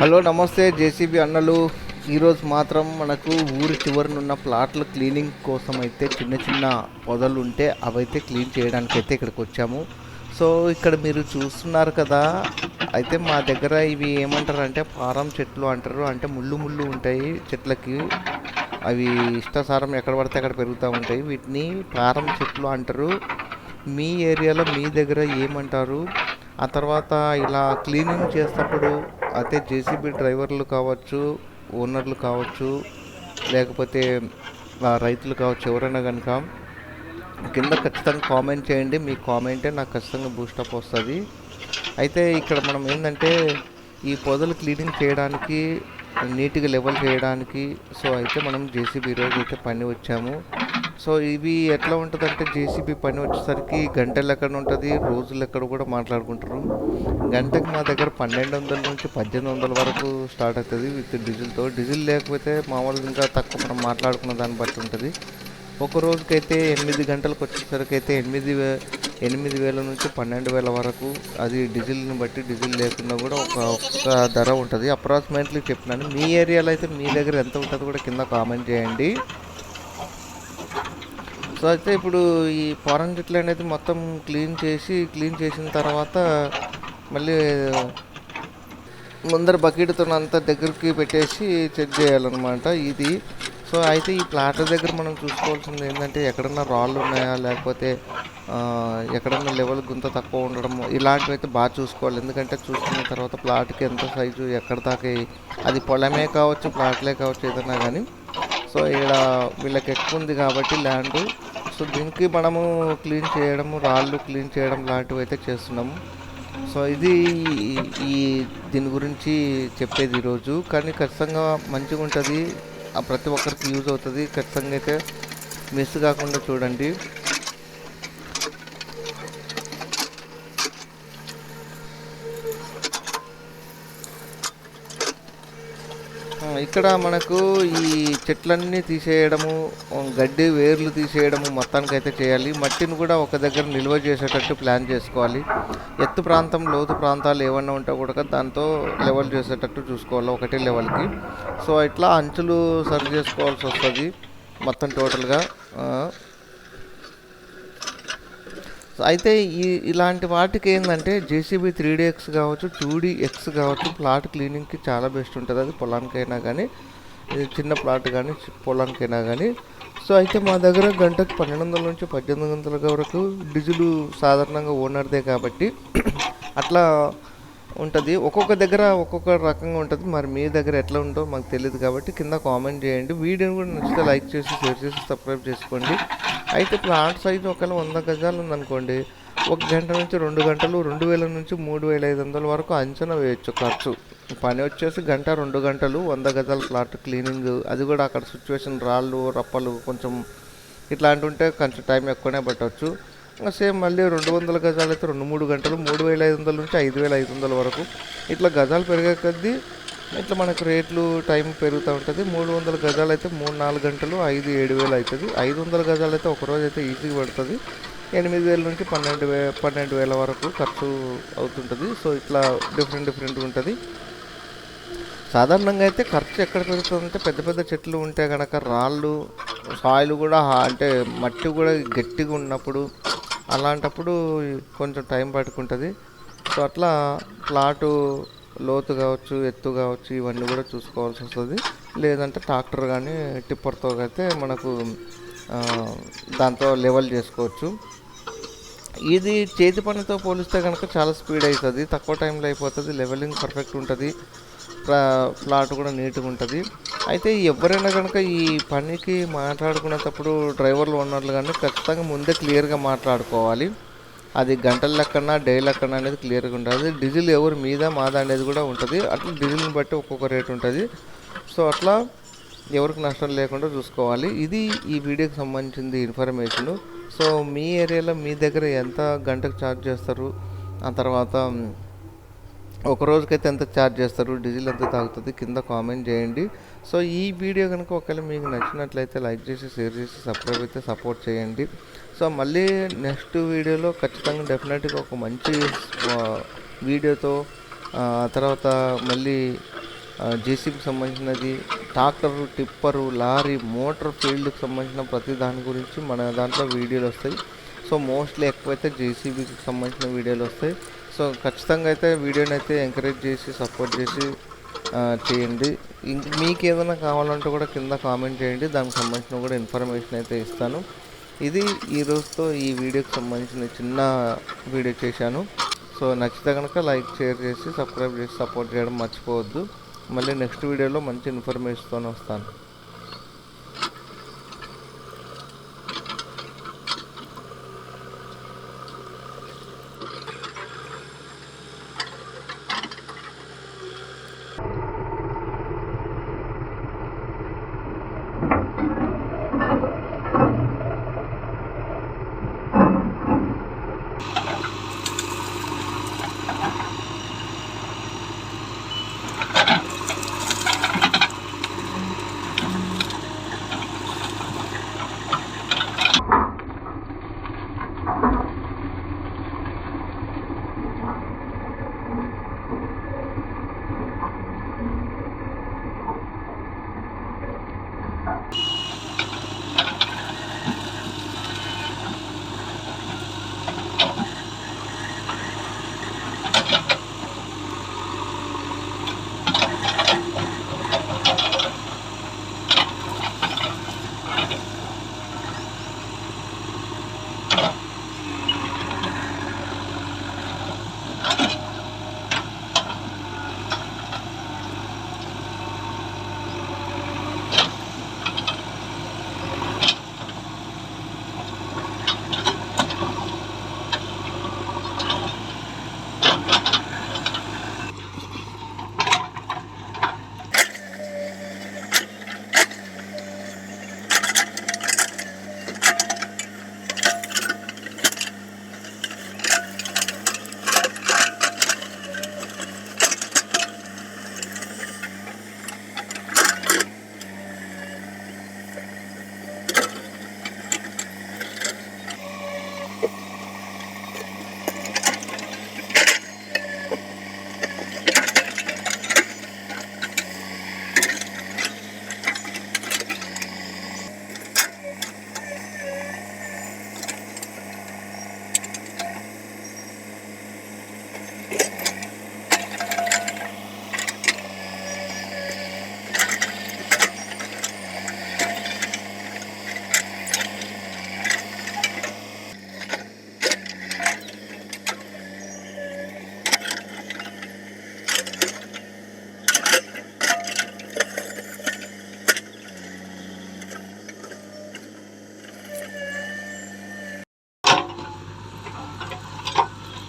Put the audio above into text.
Hello నమస్తే JCB అన్నలు. ఈరోజు మాత్రం మనకు ఊరి చివరినున్న ప్లాట్ల క్లీనింగ్ కోసం అయితే చిన్న చిన్న పొదలు ఉంటే అవైతే క్లీన్ చేయడానికి అయితే ఇక్కడికి వచ్చాము. సో ఇక్కడ మీరు చూస్తున్నారు కదా అయితే మా దగ్గర ఇవి ఏమంటారు అంటే పారం చెట్లు అంటారు. అంటే ముళ్ళు ముళ్ళు ఉంటాయి చెట్లకి. అవి ఇష్టసారం ఎక్కడ పడితే అక్కడ పెరుగుతూ ఉంటాయి. వీటిని పారం చెట్లు అంటారు. మీ ఏరియాలో మీ దగ్గర ఏమంటారు? ఆ తర్వాత ఇలా క్లీనింగ్ చేసేటప్పుడు అయితే జేసీబీ డ్రైవర్లు కావచ్చు ఓనర్లు కావచ్చు లేకపోతే రైతులు కావచ్చు ఎవరైనా కనుక కింద ఖచ్చితంగా కామెంట్ చేయండి. మీ కామెంటే నాకు ఖచ్చితంగా బూస్టప్ వస్తుంది. అయితే ఇక్కడ మనం ఏంటంటే ఈ పొదలు క్లీనింగ్ చేయడానికి నీట్గా లెవెల్ చేయడానికి సో అయితే మనం జేసీబీ రోజు అయితే పని వచ్చాము. సో ఇవి ఎట్లా ఉంటుందంటే జేసీబీ పని వచ్చేసరికి గంటలు ఎక్కడ ఉంటుంది? రోజులు ఎక్కడ కూడా మాట్లాడుకుంటారు. గంటకి మా దగ్గర పన్నెండు వందల నుంచి పద్దెనిమిది వందల వరకు స్టార్ట్ అవుతుంది విత్ డీజిల్తో డీజిల్ లేకపోతే మామూలుగా ఇంకా తక్కువ మనం మాట్లాడుకున్న దాన్ని బట్టి ఉంటుంది. ఒక రోజుకైతే ఎనిమిది గంటలకు వచ్చేసరికి అయితే ఎనిమిది వే ఎనిమిది వేల నుంచి పన్నెండు వేల వరకు అది డీజిల్ని బట్టి డీజిల్ లేకుండా కూడా ఒక ఒక్క ధర ఉంటుంది. అప్రాక్సిమేట్లీ చెప్పినాను. మీ ఏరియాలో అయితే మీ దగ్గర ఎంత ఉంటుందో కూడా కింద కామెంట్ చేయండి. సో అయితే ఇప్పుడు ఈ ఫారెన్ చెట్లు అనేది మొత్తం క్లీన్ చేసి క్లీన్ చేసిన తర్వాత మళ్ళీ ముందర బకెట్తో అంతా దగ్గరికి పెట్టేసి చెక్ చేయాలన్నమాట ఇది. సో అయితే ఈ ప్లాట్ దగ్గర మనం చూసుకోవాల్సింది ఏంటంటే ఎక్కడన్నా రాళ్ళు ఉన్నాయా? లేకపోతే ఎక్కడన్నా లెవెల్ గుంత తక్కువ ఉండడం ఇలాంటివి అయితే బాగా చూసుకోవాలి. ఎందుకంటే చూసుకున్న తర్వాత ప్లాట్కి ఎంత సైజు ఎక్కడ దాకా అది పొలమే కావచ్చు ప్లాట్లే కావచ్చు ఏదైనా కానీ సో ఇక్కడ వీళ్ళకి ఎక్కువ ఉంది కాబట్టి ల్యాండ్. సో దీనికి మనము క్లీన్ చేయడము రాళ్ళు క్లీన్ చేయడం లాంటివి అయితే చేస్తున్నాము. సో ఇది ఈ- దీని గురించి చెప్పేది ఈరోజు. కానీ ఖచ్చితంగా మంచిగా ఉంటుంది. ప్రతి ఒక్కరికి యూజ్ అవుతుంది. ఖచ్చితంగా అయితే మిస్ కాకుండా చూడండి. ఇక్కడ మనకు ఈ చెట్లన్నీ తీసేయడము గడ్డి వేర్లు తీసేయడము మొత్తానికి అయితే చేయాలి. మట్టిని కూడా ఒక దగ్గర నిల్వ చేసేటట్టు ప్లాన్ చేసుకోవాలి. ఎత్తు ప్రాంతం లోతు ప్రాంతాలు ఏమన్నా ఉంటే కూడా దాంతో లెవెల్ చేసేటట్టు చూసుకోవాలి ఒకటే లెవెల్కి. సో ఇట్లా అంచులు సరి చేసుకోవాల్సి వస్తుంది మొత్తం టోటల్గా. అయితే ఈ ఇలాంటి వాటికి ఏంటంటే జేసీబీ త్రీ డీ ఎక్స్ కావచ్చు టూ డీ ఎక్స్ కావచ్చు ప్లాట్ క్లీనింగ్కి చాలా బెస్ట్ ఉంటుంది. అది పొలానికైనా కానీ చిన్న ప్లాట్ కానీ పొలానికైనా కానీ సో అయితే మా దగ్గర గంటకు పన్నెండు వందల నుంచి పద్దెనిమిది వందల వరకు డీజిల్ సాధారణంగా ఓనర్దే కాబట్టి అట్లా ఉంటుంది. ఒక్కొక్క దగ్గర ఒక్కొక్క రకంగా ఉంటుంది. మరి మీ దగ్గర ఎట్లా ఉందో మాకు తెలియదు కాబట్టి కింద కామెంట్ చేయండి. వీడియోని కూడా నచ్చితే లైక్ చేసి షేర్ చేసి సబ్స్క్రైబ్ చేసుకోండి. అయితే ప్లాట్ సైజు ఒకవేళ వంద గజాలు ఉందనుకోండి ఒక గంట నుంచి రెండు గంటలు రెండు వేల నుంచి మూడు వేల ఐదు వందల వరకు అంచనా వేయొచ్చు ఖర్చు. పని వచ్చేసి గంట రెండు గంటలు వంద గజాల ప్లాట్ క్లీనింగ్. అది కూడా అక్కడ సిచ్యువేషన్ రాళ్ళు రప్పలు కొంచెం ఇట్లాంటి ఉంటే కొంచెం టైం ఎక్కువనే పట్టవచ్చు ఇంకా సేమ్ మళ్ళీ రెండు వందల గజాలు అయితే రెండు మూడు గంటలు మూడు వేల ఐదు వందల నుంచి ఐదు వేల ఐదు వందల వరకు. ఇట్లా గజాలు పెరిగే కొద్దీ ఇట్లా మనకు రేట్లు టైం పెరుగుతూ ఉంటుంది. మూడు వందల గజాలు అయితే మూడు నాలుగు గంటలు ఐదు ఏడు వేలు అవుతుంది ఐదు వందల గజాలు అయితే ఒకరోజు అయితే ఈజీగా పడుతుంది. ఎనిమిది వేల నుంచి పన్నెండు వే పన్నెండు వేల వరకు ఖర్చు అవుతుంటుంది. సో ఇట్లా డిఫరెంట్ డిఫరెంట్ ఉంటుంది. సాధారణంగా అయితే ఖర్చు ఎక్కడ పెరుగుతుందంటే పెద్ద పెద్ద చెట్లు ఉంటే కనుక రాళ్ళు సాయిల్ కూడా అంటే మట్టి కూడా గట్టిగా ఉన్నప్పుడు అలాంటప్పుడు కొంచెం టైం పట్టుకుంటుంది. సో అట్లా ప్లాటు లోతు కావచ్చు ఎత్తు కావచ్చు ఇవన్నీ కూడా చూసుకోవాల్సి వస్తుంది. లేదంటే ట్రాక్టర్ కానీ టిప్పర్తో అయితే మనకు దాంతో లెవెల్ చేసుకోవచ్చు. ఇది చేతి పనితో పోలిస్తే కనుక చాలా స్పీడ్ అవుతుంది తక్కువ టైంలో అయిపోతుంది లెవెలింగ్ పర్ఫెక్ట్ ఉంటుంది. ఫ్లాట్ కూడా నీట్గా ఉంటుంది. అయితే ఎవరైనా కనుక ఈ పనికి మాట్లాడుకునేటప్పుడు డ్రైవర్లు ఉన్నట్లు కానీ ఖచ్చితంగా ముందే క్లియర్గా మాట్లాడుకోవాలి. అది గంటల లెక్కన డే లెక్కన అనేది క్లియర్గా ఉంటుంది డీజిల్ ఎవరు మీద మాదా అనేది కూడా ఉంటుంది. అట్లా డీజిల్ని బట్టి ఒక్కొక్క రేట్ ఉంటుంది. సో అట్లా ఎవరికి నష్టం లేకుండా చూసుకోవాలి. ఇది ఈ వీడియోకి సంబంధించింది ఇన్ఫర్మేషను. సో మీ ఏరియాలో మీ దగ్గర ఎంత గంటకు ఛార్జ్ చేస్తారు? ఆ తర్వాత ఒక రోజుకైతే ఎంత ఛార్జ్ చేస్తారు? డీజిల్ ఎంత తాగుతుంది? కింద కామెంట్ చేయండి. సో ఈ వీడియో కనుక ఒకవేళ మీకు నచ్చినట్లయితే లైక్ చేసి షేర్ చేసి సబ్స్క్రైబ్ అయితే సపోర్ట్ చేయండి. సో మళ్ళీ నెక్స్ట్ వీడియోలో ఖచ్చితంగా డెఫినెట్గా ఒక మంచి వీడియోతో తర్వాత మళ్ళీ జేసీబీకి సంబంధించినది ట్రాక్టర్ టిప్పరు లారీ మోటార్ ఫీల్డ్కి సంబంధించిన ప్రతి దాని గురించి మన దాంట్లో వీడియోలు వస్తాయి. సో మోస్ట్లీ ఎక్కువైతే జేసీబీకి సంబంధించిన వీడియోలు వస్తాయి. సో ఖచ్చితంగా అయితే వీడియోని అయితే ఎంకరేజ్ చేసి సపోర్ట్ చేసి చేయండి. ఇంక మీకు ఏదైనా కావాలంటే కూడా కింద కామెంట్ చేయండి. దానికి సంబంధించిన కూడా ఇన్ఫర్మేషన్ అయితే ఇస్తాను. ఇది ఈరోజుతో ఈ వీడియోకి సంబంధించిన చిన్న వీడియో చేశాను. సో నచ్చితే కనుక లైక్ షేర్ చేసి సబ్స్క్రైబ్ చేసి సపోర్ట్ చేయడం మర్చిపోవద్దు. మళ్ళీ నెక్స్ట్ వీడియోలో మంచి ఇన్ఫర్మేషన్తో వస్తాను.